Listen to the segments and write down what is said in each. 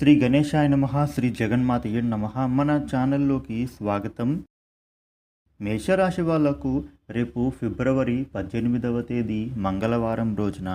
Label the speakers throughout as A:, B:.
A: శ్రీ గణేశాయ నమ శ్రీ జగన్మాతయ్య నమ. మన ఛానల్లోకి స్వాగతం. మేషరాశి వాళ్ళకు రేపు ఫిబ్రవరి పద్దెనిమిదవ తేదీ మంగళవారం రోజున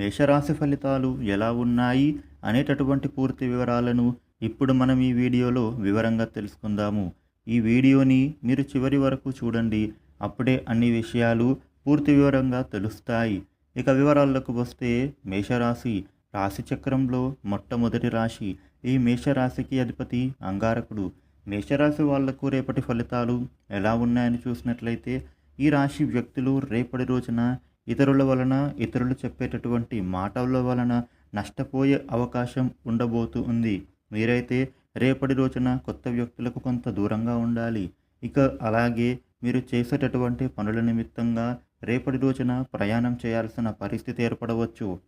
A: మేషరాశి ఫలితాలు ఎలా ఉన్నాయి అనేటటువంటి పూర్తి వివరాలను ఇప్పుడు మనం ఈ వీడియోలో వివరంగా తెలుసుకుందాము. ఈ వీడియోని మీరు చివరి వరకు చూడండి. అప్పుడే అన్ని విషయాలు పూర్తి వివరంగా తెలుస్తాయి. ఇక వివరాలకు వస్తే మేషరాశి రాశి చక్రంలో మొట్టమొదటి రాశి ఈ మేషరాశికి అధిపతి అంగారకుడు. మేషరాశి వాళ్ళకు రేపటి ఫలితాలు ఎలా ఉన్నాయని చూసినట్లయితే ఈ రాశి వ్యక్తులు రేపటి రోజున ఇతరుల వలన ఇతరులు చెప్పేటటువంటి మాటల వలన నష్టపోయే అవకాశం ఉండబోతూ ఉంది. మీరైతే రేపటి రోజున కొత్త వ్యక్తులకు కొంత దూరంగా ఉండాలి. ఇక అలాగే మీరు చేసేటటువంటి పనుల నిమిత్తంగా రేపటి రోజున ప్రయాణం చేయాల్సిన పరిస్థితి ఏర్పడవచ్చు.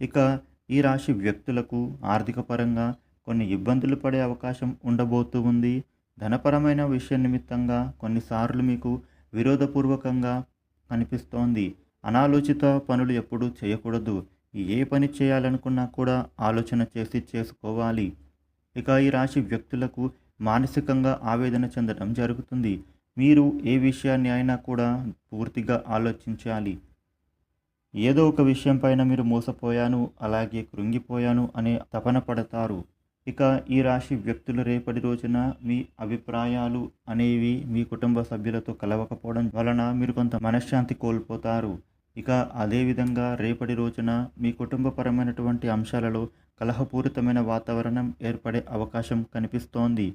A: ఇక ఈ రాశి వ్యక్తులకు ఆర్థిక పరంగా కొన్ని ఇబ్బందులు పడే అవకాశం ఉండబోతూ ఉంది. ధనపరమైన విషయం నిమిత్తంగా కొన్నిసార్లు మీకు విరోధపూర్వకంగా కనిపిస్తోంది. అనాలోచిత పనులు ఎప్పుడూ చేయకూడదు. ఏ పని చేయాలనుకున్నా కూడా ఆలోచన చేసి చేసుకోవాలి. ఇక ఈ రాశి వ్యక్తులకు మానసికంగా ఆవేదన చెందడం జరుగుతుంది. మీరు ఏ విషయాన్ని అయినా కూడా పూర్తిగా ఆలోచించాలి. ఏదో ఒక విషయం పైన మీరు మోసపోయాను అలాగే కృంగిపోయాను అనే తపన పడతారు. ఇక ఈ రాశి వ్యక్తులు రేపటి రోజున మీ అభిప్రాయాలు అనేవి మీ కుటుంబ సభ్యులతో కలవకపోవడం వలన మీరు కొంత మనశ్శాంతి కోల్పోతారు. ఇక అదేవిధంగా రేపటి రోజున మీ కుటుంబపరమైనటువంటి అంశాలలో కలహపూరితమైన వాతావరణం ఏర్పడే అవకాశం కనిపిస్తోంది.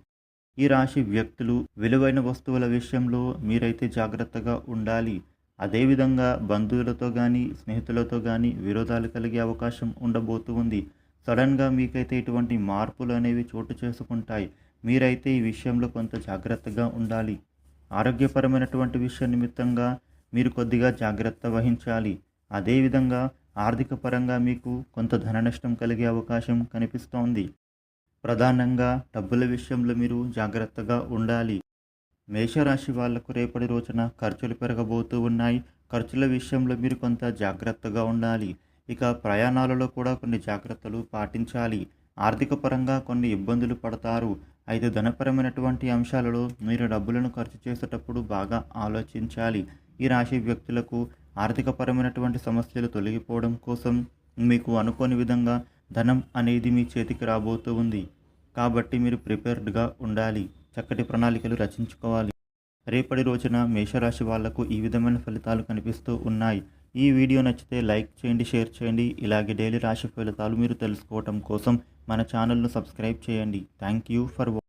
A: ఈ రాశి వ్యక్తులు విలువైన వస్తువుల విషయంలో మీరైతే జాగ్రత్తగా ఉండాలి. అదేవిధంగా బంధువులతో కానీ స్నేహితులతో కానీ విరోధాలు కలిగే అవకాశం ఉండబోతూ ఉంది. సడన్గా మీకైతే ఇటువంటి మార్పులు అనేవి చోటు చేసుకుంటాయి. మీరైతే ఈ విషయంలో కొంత జాగ్రత్తగా ఉండాలి. ఆరోగ్యపరమైనటువంటి విషయం నిమిత్తంగా మీరు కొద్దిగా జాగ్రత్త వహించాలి. అదేవిధంగా ఆర్థిక పరంగా మీకు కొంత ధన నష్టం కలిగే అవకాశం కనిపిస్తోంది. ప్రధానంగా డబ్బుల విషయంలో మీరు జాగ్రత్తగా ఉండాలి. మేషరాశి వాళ్ళకు రేపటి రోజున ఖర్చులు పెరగబోతూ ఉన్నాయి. ఖర్చుల విషయంలో మీరు కొంత జాగ్రత్తగా ఉండాలి. ఇక ప్రయాణాలలో కూడా కొన్ని జాగ్రత్తలు పాటించాలి. ఆర్థిక పరంగా కొన్ని ఇబ్బందులు పడతారు. అయితే ధనపరమైనటువంటి అంశాలలో మీరు డబ్బులను ఖర్చు చేసేటప్పుడు బాగా ఆలోచించాలి. ఈ రాశి వ్యక్తులకు ఆర్థికపరమైనటువంటి సమస్యలు తొలగిపోవడం కోసం మీకు అనుకోని విధంగా ధనం అనేది మీ చేతికి రాబోతూ ఉంది. కాబట్టి మీరు ప్రిపేర్డ్గా ఉండాలి. చక్కటి ప్రణాళికలు రచించుకోవాలి. రేపటి రోజున మేషరాశి వాళ్ళకు ఈ విధమైన ఫలితాలు కనిపిస్తూ ఉన్నాయి. ఈ వీడియో నచ్చితే లైక్ చేయండి షేర్ చేయండి. ఇలాగే డైలీ రాశి ఫలితాలు మీరు తెలుసుకోవటం కోసం మన ఛానల్ను సబ్స్క్రైబ్ చేయండి. Thank you for